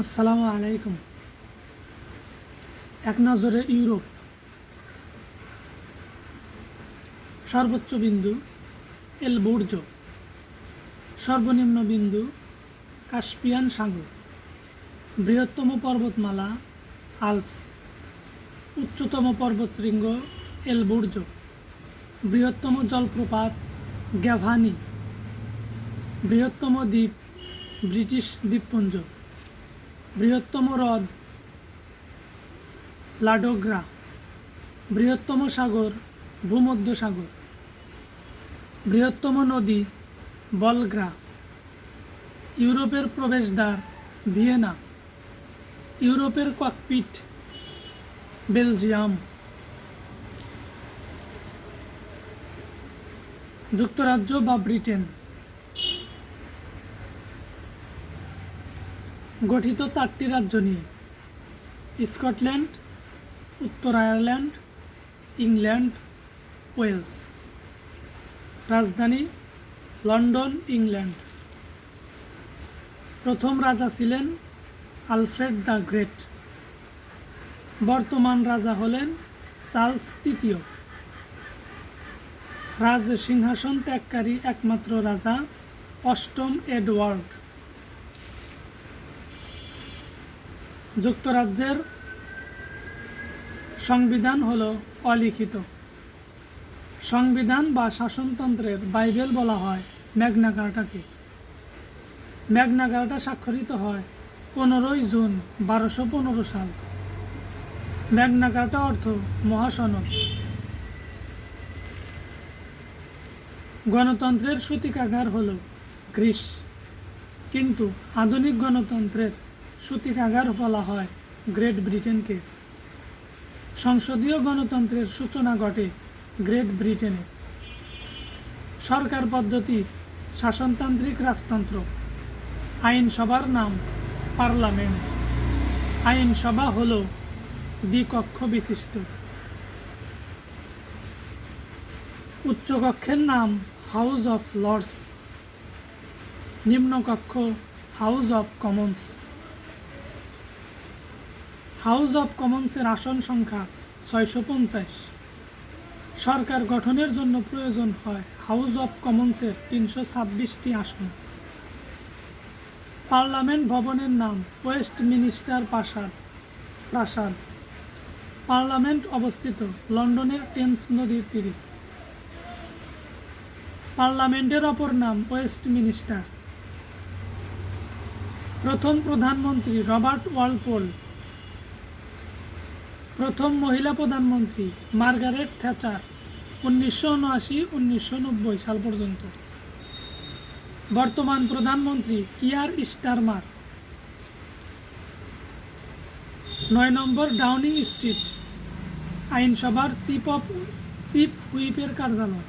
আসসালামু আলাইকুম। এক নজরে ইউরোপ। সর্বোচ্চ বিন্দু এল বুর্জ। সর্বনিম্ন বিন্দু কাস্পিয়ান সাগর। বৃহত্তম পর্বতমালা আলপস। উচ্চতম পর্বতশৃঙ্গ এল বুর্জ। বৃহত্তম জলপ্রপাত গ্যাভানি। বৃহত্তম দ্বীপ ব্রিটিশ দ্বীপপুঞ্জ। বৃহত্তম হ্রদ লাডোগ্রা, বৃহত্তম সাগর ভূমধ্য সাগর বৃহত্তম নদী বলগ্রা, ইউরোপের প্রবেশদ্বার ভিয়েনা, ইউরোপের ককপিট বেলজিয়াম। যুক্তরাজ্য বা ব্রিটেন। গঠিত চারটি রাজ্য নিয়ে। স্কটল্যান্ড, উত্তর আয়ারল্যান্ড, ইংল্যান্ড, ওয়েলস। রাজধানী, লন্ডন, ইংল্যান্ড। প্রথম রাজা ছিলেন আলফ্রেড দ্য গ্রেট। বর্তমান রাজা হলেন চার্লস তৃতীয়। রাজ সিংহাসন ত্যাগকারী একমাত্র রাজা অষ্টম এডওয়ার্ড। যুক্তরাজ্যের সংবিধান হল অলিখিত। সংবিধান বা শাসনতন্ত্রের বাইবেল বলা হয় ম্যাগনা কার্টাকে। ম্যাগনা কার্টা স্বাক্ষরিত হয় পনেরোই জুন বারোশো পনেরো সাল। ম্যাগনা কার্টা অর্থ মহাসনদ। গণতন্ত্রের সূতিকাগার হল গ্রিস। কিন্তু আধুনিক গণতন্ত্রের সূতিকাগার বলা হয় গ্রেট ব্রিটেনকে। সংসদীয় গণতন্ত্রের সূচনা ঘটে গ্রেট ব্রিটেনে। সরকার পদ্ধতি, শাসনতান্ত্রিক রাজতন্ত্র, আইনসভার নাম পার্লামেন্ট। আইনসভা হল দ্বিকক্ষ বিশিষ্ট। উচ্চকক্ষের নাম House of Lords. নিম্নকক্ষ House of Commons. House of কমন্সের আসন সংখ্যা ছয়শো পঞ্চাশ। সরকার গঠনের জন্য প্রয়োজন হয় হাউস অফ কমন্সের তিনশো ছাব্বিশটি আসন। পার্লামেন্ট ভবনের নাম ওয়েস্ট মিনিস্টার প্রাসাদ প্রাসাদ। পার্লামেন্ট অবস্থিত লন্ডনের টেমস নদীর তীরে। পার্লামেন্টের অপর নাম ওয়েস্ট মিনিস্টার প্রথম প্রধানমন্ত্রী রবার্ট ওয়ালপোল প্রথম মহিলা প্রধানমন্ত্রী, মার্গারেট থ্যাচার, উনিশশো উনআশি, উনিশশো সাল পর্যন্ত। বর্তমান প্রধানমন্ত্রী কিয়ার স্টারমার। নয় নম্বর ডাউনিং স্ট্রিট, আইনসভার চিফ অফ, চিফ হুইপের কার্যালয়।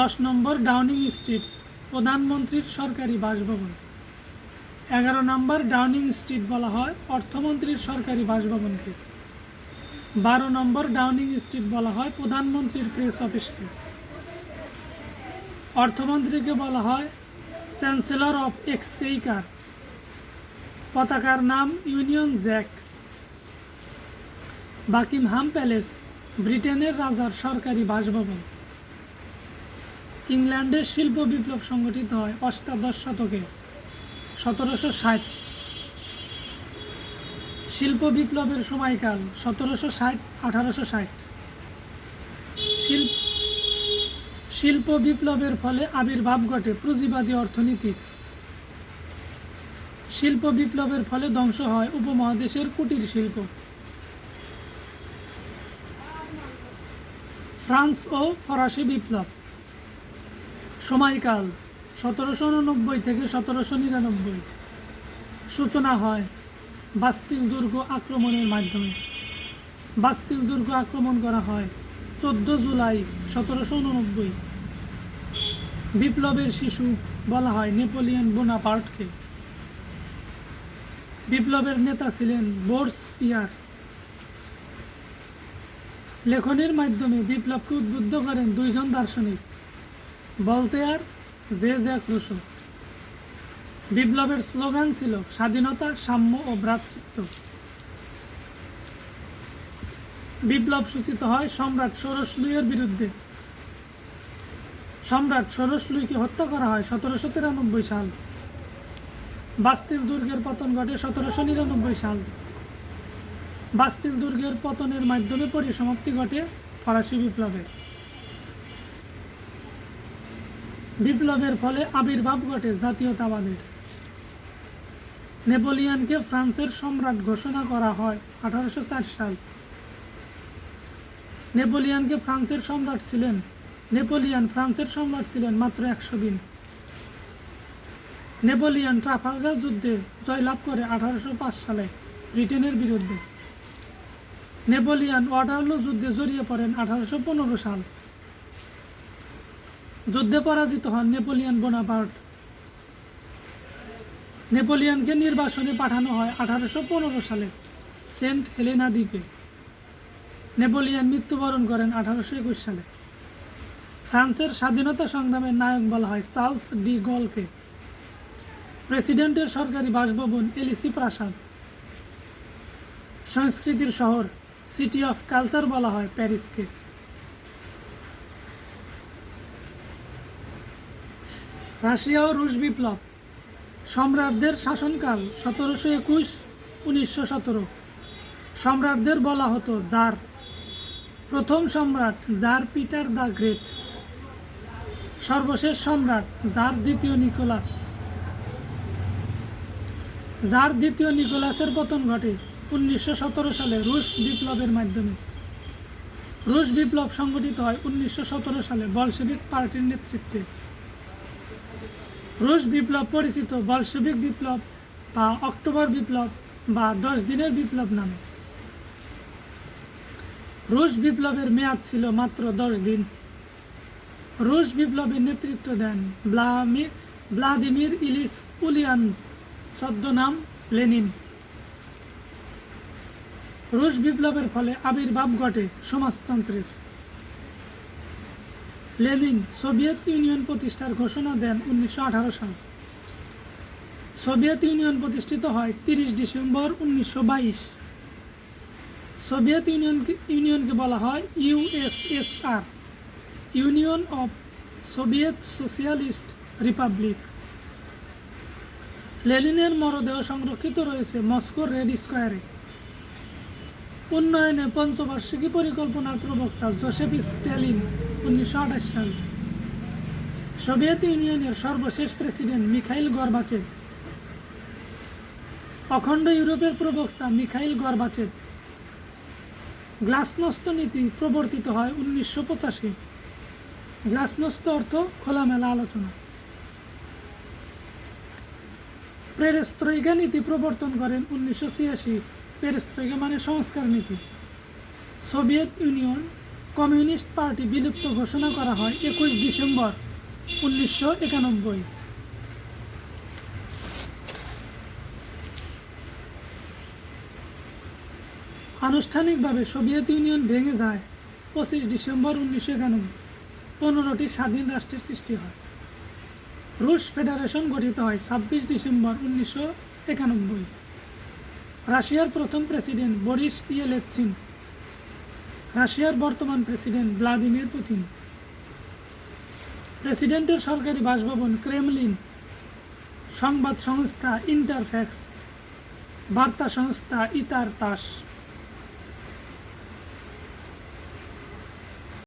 দশ নম্বর ডাউনিং স্ট্রিট, প্রধানমন্ত্রীর সরকারি বাসভবন। এগারো নম্বর ডাউনিং স্ট্রিট বলা হয় অর্থমন্ত্রীর সরকারি বাসভবনকে। বারো নম্বর ডাউনিং স্ট্রিট বলা হয় প্রধানমন্ত্রীর প্রেস অফিসকে। অর্থমন্ত্রীকে বলা হয় চ্যান্সেলর অফ এক্সেইকার। পতাকার নাম ইউনিয়ন জ্যাক। বাকিমহাম প্যালেস, ব্রিটেনের রাজার সরকারি বাসভবন। ইংল্যান্ডের শিল্প বিপ্লব সংগঠিত হয় অষ্টাদশ শতকে, সতেরোশো ষাট শিল্প বিপ্লবের সময়কাল সতেরোশো ষাট, আঠারোশো ষাট। শিল্প বিপ্লবের ফলে আবির্ভাব ঘটে পুঁজিবাদী অর্থনীতির। শিল্প বিপ্লবের ফলে ধ্বংস হয় উপমহাদেশের কুটির শিল্প। ফ্রান্স ও ফরাসি বিপ্লব। সময়কাল সতেরোশো উননব্বই থেকে সতেরোশো নিরানব্বই। সূচনা হয় বাস্তিল দুর্গ আক্রমণের মাধ্যমে। বাস্তিল দুর্গ আক্রমণ করা হয় চোদ্দ জুলাই সতেরোশো উননব্বই। বিপ্লবের শিশু বলা হয় নেপোলিয়ন বোনাপার্টকে। বিপ্লবের নেতা ছিলেন বোর্স পিয়ার। লেখনের মাধ্যমে বিপ্লবকে উদ্বুদ্ধ করেন দুইজন দার্শনিক, বলতেয়ার, জে জ্যাক রুশো বিপ্লবের স্লোগান ছিল স্বাধীনতা, সাম্য ও ভ্রাতৃত্ব। বিপ্লব সূচিত হয় সম্রাট ষোড়শলুইয়ের বিরুদ্ধে। সম্রাট ষোড়শলুইকে হত্যা করা হয় সতেরোশো তিরানব্বই সাল। বাস্তিল দুর্গের পতন ঘটে সতেরোশো নিরানব্বই সাল। বাস্তিল দুর্গের পতনের মাধ্যমে পরিসমাপ্তি ঘটে ফরাসি বিপ্লবের। বিপ্লবের ফলে আবির্ভাব ঘটে জাতীয়তাবাদের। নেপোলিয়ানকে ফ্রান্সের সম্রাট ঘোষণা করা হয় আঠারোশো চার সাল। নেপোলিয়ানকে ফ্রান্সের সম্রাট ছিলেন, নেপোলিয়ান ফ্রান্সের সম্রাট ছিলেন মাত্র একশো দিন। নেপোলিয়ান ট্রাফালগার যুদ্ধে জয়লাভ করে আঠারোশো পাঁচ সালে ব্রিটেনের বিরুদ্ধে। নেপোলিয়ান ওয়াটারলো যুদ্ধে জড়িয়ে পড়েন আঠারোশো পনেরো সাল। যুদ্ধে পরাজিত হন নেপোলিয়ান বোনাপার্ট। নেপোলিয়ানকে নির্বাসনে পাঠানো হয় আঠারোশো পনেরো সালে সেন্ট হেলেনা দ্বীপে। নেপোলিয়ান মৃত্যুবরণ করেন আঠারোশো একুশ সালে। ফ্রান্সের স্বাধীনতা সংগ্রামের নায়ক বলা হয় চার্লস ডি গলকে। প্রেসিডেন্টের সরকারি বাসভবন এলিসি প্রাসাদ। সংস্কৃতির শহর সিটি অফ কালচার বলা হয় প্যারিসকে। রাশিয়া ও রুশ বিপ্লব। সম্রাটদের শাসনকাল সতেরোশো একুশ, উনিশশো সতেরো। সম্রাটদের বলা হতো জার। প্রথম সম্রাট জার পিটার দ্য গ্রেট। সর্বশেষ সম্রাট জার দ্বিতীয় নিকোলাস। জার দ্বিতীয় নিকোলাসের পতন ঘটে উনিশশো সতেরো সালে রুশ বিপ্লবের মাধ্যমে। রুশ বিপ্লব সংগঠিত হয় উনিশশো সতেরো সালে বলশেবিক পার্টির নেতৃত্বে। রুশ বিপ্লব, পরিচিত বলশেবিক বিপ্লব বা অক্টোবর বিপ্লব বা দশ দিনের বিপ্লব নামে। রুশ বিপ্লবের মেয়াদ ছিল মাত্র দশ দিন। রুশ বিপ্লবের নেতৃত্ব দেন ব্লামি, ভ্লাদিমির ইলিস উলিয়ান ছদ্মনাম লেনিন। রুশ বিপ্লবের ফলে আবির্ভাব ঘটে সমাজতন্ত্রের। লেনিন সোভিয়েত ইউনিয়ন প্রতিষ্ঠার ঘোষণা দেন উনিশশো আঠারো সাল। সোভিয়েত ইউনিয়ন প্রতিষ্ঠিত হয় তিরিশ ডিসেম্বর উনিশশো বাইশ। সোভিয়েত ইউনিয়ন ইউনিয়নকে বলা হয় USSR Union of Soviet Socialist Republic. লেনিনের মরদেহ সংরক্ষিত রয়েছে মস্কোর রেড স্কোয়ারে। উন্নয়নে পঞ্চবার্ষিকী পরিকল্পনার প্রবক্তা জোসেফ স্ট্যালিন উনিশশো আঠাশ সাল। সোভিয়েত ইউনিয়নের সর্বশেষ প্রেসিডেন্ট মিখাইল গর্বাচেভ। অখণ্ড ইউরোপের প্রবক্তা মিখাইল গ্লাসনস্ত নীতি প্রবর্তিত হয় উনিশশো পঁচাশি। গ্লাসনস্ত অর্থ খোলামেলা আলোচনা। প্রেরেস্ত্রৈকা নীতি প্রবর্তন করেন উনিশশো ছিয়াশি। পেরেস্ত্রৈকা মানে সংস্কার নীতি। সোভিয়েত ইউনিয়ন কমিউনিস্ট পার্টি বিলুপ্ত ঘোষণা করা হয় একুশ ডিসেম্বর উনিশশো একানব্বই। আনুষ্ঠানিকভাবে সোভিয়েত ইউনিয়ন ভেঙে যায় পঁচিশ ডিসেম্বর উনিশশো একানব্বই, পনেরোটি স্বাধীন রাষ্ট্রের সৃষ্টি হয়। রুশ ফেডারেশন গঠিত হয় ছাব্বিশ ডিসেম্বর উনিশশো একানব্বই। রাশিয়ার প্রথম প্রেসিডেন্ট বরিস ইয়েলেৎসিন রাশিয়ার বর্তমান প্রেসিডেন্ট ভ্লাদিমির পুতিন। প্রেসিডেন্টের সরকারি বাসভবন ক্রেমলিন সংবাদ সংস্থা ইন্টারফ্যাক্স, বার্তা সংস্থা ইতার তাস।